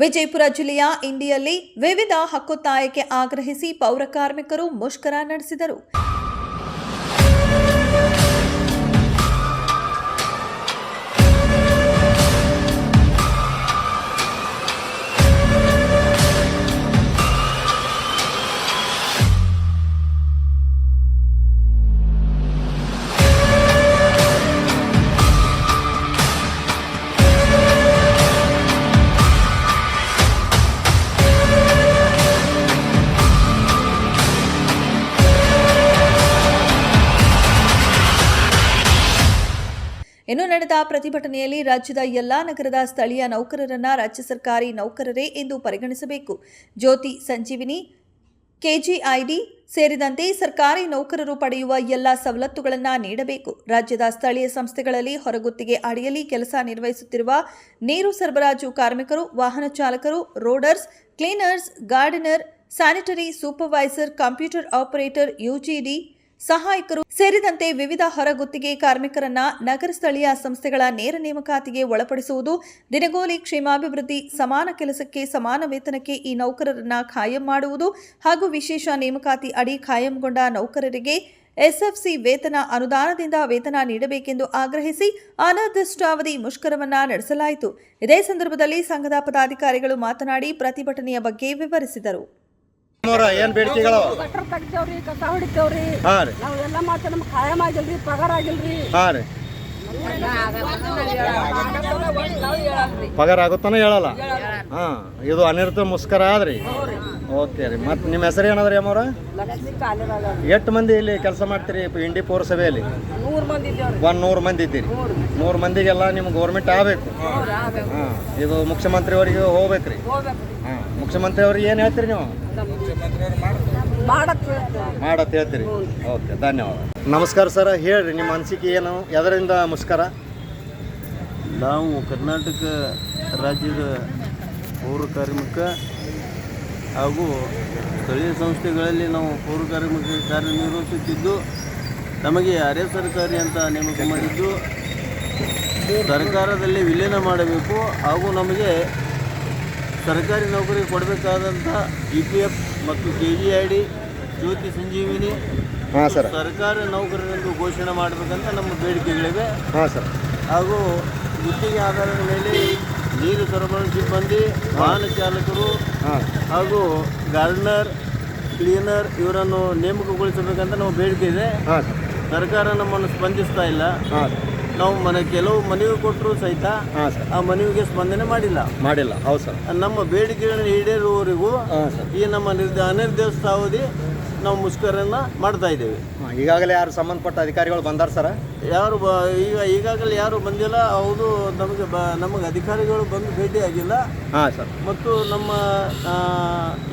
ವಿಜಯಪುರ ಜಿಲ್ಲೆಯ ಇಂಡಿಯಲ್ಲಿ ವಿವಿಧ ಹಕ್ಕೊತ್ತಾಯಕ್ಕೆ ಆಗ್ರಹಿಸಿ ಪೌರ ಕಾರ್ಮಿಕರು ಮುಷ್ಕರ ನಡೆಸಿದರು. ಇನ್ನು ನಡೆದ ಪ್ರತಿಭಟನೆಯಲ್ಲಿ ರಾಜ್ಯದ ಎಲ್ಲಾ ನಗರದ ಸ್ಥಳೀಯ ನೌಕರರನ್ನ ರಾಜ್ಯ ಸರ್ಕಾರಿ ನೌಕರರೇ ಎಂದು ಪರಿಗಣಿಸಬೇಕು. ಜ್ಯೋತಿ ಸಂಜೀವಿನಿ, ಕೆಜಿಐಡಿ ಸೇರಿದಂತೆ ಸರ್ಕಾರಿ ನೌಕರರು ಪಡೆಯುವ ಎಲ್ಲ ಸವಲತ್ತುಗಳನ್ನು ನೀಡಬೇಕು. ರಾಜ್ಯದ ಸ್ಥಳೀಯ ಸಂಸ್ಥೆಗಳಲ್ಲಿ ಹೊರಗುತ್ತಿಗೆ ಅಡಿಯಲ್ಲಿ ಕೆಲಸ ನಿರ್ವಹಿಸುತ್ತಿರುವ ನೀರು ಸರಬರಾಜು ಕಾರ್ಮಿಕರು, ವಾಹನ ಚಾಲಕರು, loaders, cleaners, gardener, sanitary supervisor, computer operator, UGD ಸಹಾಯಕರು ಸೇರಿದಂತೆ ವಿವಿಧ ಹೊರಗುತ್ತಿಗೆ ಕಾರ್ಮಿಕರನ್ನ ನಗರ ಸ್ಥಳೀಯ ಸಂಸ್ಥೆಗಳ ನೇರ ನೇಮಕಾತಿಗೆ ಒಳಪಡಿಸುವುದು, ದಿನಗೂಲಿ ಕ್ಷೇಮಾಭಿವೃದ್ಧಿ, ಸಮಾನ ಕೆಲಸಕ್ಕೆ ಸಮಾನ ವೇತನಕ್ಕೆ ಈ ನೌಕರರನ್ನ ಖಾಯಂ ಮಾಡುವುದು ಹಾಗೂ ವಿಶೇಷ ನೇಮಕಾತಿ ಅಡಿ ಖಾಯಂಗೊಂಡ ನೌಕರರಿಗೆ ಎಸ್ಎಫ್ಸಿ ವೇತನ ಅನುದಾನದಿಂದ ವೇತನ ನೀಡಬೇಕೆಂದು ಆಗ್ರಹಿಸಿ ಅನಿರ್ದಿಷ್ಟಾವಧಿ ಮುಷ್ಕರವನ್ನ ನಡೆಸಲಾಯಿತು. ಇದೇ ಸಂದರ್ಭದಲ್ಲಿ ಸಂಘದ ಪದಾಧಿಕಾರಿಗಳು ಮಾತನಾಡಿ ಪ್ರತಿಭಟನೆಯ ಬಗ್ಗೆ ವಿವರಿಸಿದರು. ಏನ್ ಬೇಡಿಕೆಗಳು? ಗಟ್ರ ತೆಗ್ದೇವ್ರಿ ಕಸ ಹೊಡಿತೇವ್ರಿ. ಹಾ ರೀ. ನಾವು ಎಲ್ಲ ಮಾಡ್ತೇವೆ ನಮ್ಗೆ ಖಾಯಂ ಆಗಿಲ್ರಿ ಪಗಾರ ಆಗಿಲ್ರಿ. ಹಾ ರೀ. ಪಗಾರ ಆಗುತ್ತಾನ ಹೇಳಲ್ಲ? ಹಾ ಇದು ಅನಿರುದ್ಧ ಮುಸ್ಕರ ಆದ್ರಿ. ಓಕೆ ರೀ. ಮತ್ತೆ ನಿಮ್ಮ ಹೆಸರು ಏನದ್ರಿ ಅಮ್ಮವ್ರ ಎಷ್ಟು ಮಂದಿ ಇಲ್ಲಿ ಕೆಲಸ ಮಾಡ್ತೀರಿ ಪ- ಇಂಡಿ ಪೌರಸಭೆಯಲ್ಲಿ? ಒಂದು ನೂರು ಮಂದಿ ಇದ್ದೀರಿ. ನೂರು. ಮಂದಿಗೆಲ್ಲ ನಿಮ್ಮ ಗೌರ್ಮೆಂಟ್ ಆಗಬೇಕು. ಹಾಂ ಇದು ಮುಖ್ಯಮಂತ್ರಿ ಅವರಿಗೆ ಹೋಗ್ಬೇಕ್ರಿ ಹೋಗ್ಬೇಕ್ರಿ ಹಾ ಮುಖ್ಯಮಂತ್ರಿ ಅವ್ರಿಗೆ ಏನು ಹೇಳ್ತೀರಿ ನೀವು? ಮಾಡತ್ ಹೇಳ್ತೀರಿ. ಓಕೆ ಧನ್ಯವಾದ. ನಮಸ್ಕಾರ ಸರ್ ಹೇಳ್ರಿ ನಿಮ್ಮ ಅನಿಸಿಕೆ ಏನು? ಎದರಿಂದ ಮುಸ್ಕರ ನಾವು ಕರ್ನಾಟಕ ರಾಜ್ಯದ ಪೌರ ಕಾರ್ಮಿಕ ಹಾಗೂ ಸ್ಥಳೀಯ ಸಂಸ್ಥೆಗಳಲ್ಲಿ ನಾವು ಪೌರ ಕಾರ್ಮಿಕ ಕಾರ್ಯನಿರ್ವಹಿಸುತ್ತಿದ್ದು ನಮಗೆ ಅರೆ ಸರ್ಕಾರಿ ಅಂತ ನೇಮಕ ಮಾಡಿದ್ದು ಸರ್ಕಾರದಲ್ಲಿ ವಿಲೀನ ಮಾಡಬೇಕು ಹಾಗೂ ನಮಗೆ ಸರ್ಕಾರಿ ನೌಕರಿ ಕೊಡಬೇಕಾದಂಥ ಇ ಪಿ ಎಫ್ ಮತ್ತು K G I D Jyothi Sanjeevini ಸರ್ಕಾರಿ ನೌಕರರೆಂದು ಘೋಷಣೆ ಮಾಡಬೇಕಂತ ನಮ್ಮ ಬೇಡಿಕೆಗಳಿವೆ. ಹಾಗೂ ಗುತ್ತಿಗೆ ಆಧಾರದ ಮೇಲೆ ನೀರು ಸರಬರಾಜು ಸಿಬ್ಬಂದಿ ವಾಹನ ಚಾಲಕರು ಹಾಗೂ ಗಾರ್ಡನರ್ ಕ್ಲೀನರ್ ಇವರನ್ನು ನೇಮಕಗೊಳಿಸಬೇಕಂತ ನಾವು ಬೇಡಿಕೆ ಇದೆ. ಸರ್ಕಾರ ನಮ್ಮನ್ನು ಸ್ಪಂದಿಸ್ತಾ ಇಲ್ಲ. ನಾವು ಮನೆ ಕೆಲವು ಮನವಿ ಕೊಟ್ಟರು ಸಹಿತ ಆ ಮನವಿಗೆ ಸ್ಪಂದನೆ ಮಾಡಿಲ್ಲ. ಮಾಡಿಲ್ಲ. ಹೌದು ಸರ್. ನಮ್ಮ ಬೇಡಿಕೆಗಳನ್ನು ಈಡೇರುವವರೆಗೂ ಈ ನಮ್ಮ ನಿರ್ದ ಅನಿರ್ದಿಷ್ಟಾವಧಿ ನಾವು ಮುಷ್ಕರನ್ನ ಮಾಡ್ತಾ ಇದ್ದೇವೆ. ಈಗಾಗಲೇ ಯಾರು ಸಂಬಂಧಪಟ್ಟ ಅಧಿಕಾರಿಗಳು ಬಂದಾರ ಸರ್? ಯಾರು ಬ ಈಗ ಈಗಾಗಲೇ ಯಾರು ಬಂದಿಲ್ಲ ಹೌದು ನಮಗೆ ಬ ನಮಗೆ ಅಧಿಕಾರಿಗಳು ಬಂದು ಭೇಟಿ ಆಗಿಲ್ಲ. ಹಾಂ ಸರ್. ಮತ್ತು ನಮ್ಮ ಆ,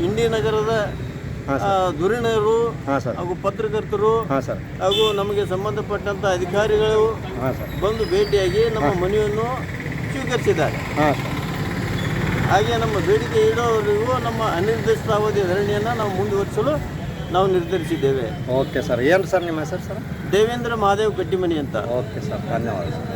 ಇಂಡಿ ನಗರದ ದುರಿಣರು ಆ, ಧುರೀಣರು ಹಾಂ ಸರ್. ಹಾಗೂ ಪತ್ರಕರ್ತರು ಹಾಂ ಸರ್. ಹಾಗೂ ನಮಗೆ ಸಂಬಂಧಪಟ್ಟಂಥ ಅಧಿಕಾರಿಗಳು ಹಾಂ ಸರ್. ಬಂದು ಭೇಟಿಯಾಗಿ ನಮ್ಮ ಮನವಿಯನ್ನು ಸ್ವೀಕರಿಸಿದ್ದಾರೆ. ಹಾಂ ಸರ್. ಹಾಗೆ ನಮ್ಮ ಬೇಡಿಕೆ ಇಡೋವರೆಗೂ ನಮ್ಮ ಅನಿರ್ದಿಷ್ಟಾವಧಿ ಧರಣಿಯನ್ನು ನಾವು ಮುಂದುವರಿಸಲು ನಾವು ನಿರ್ಧರಿಸಿದ್ದೇವೆ. Okay sir. ಏನು ಸರ್ ನಿಮ್ಮ ಹೆಸರು ಸರ್? ದೇವೇಂದ್ರ ಮಹಾದೇವ್ ಕಟ್ಟಿಮನಿ ಅಂತ. Okay sir. ಧನ್ಯವಾದ ಸರ್.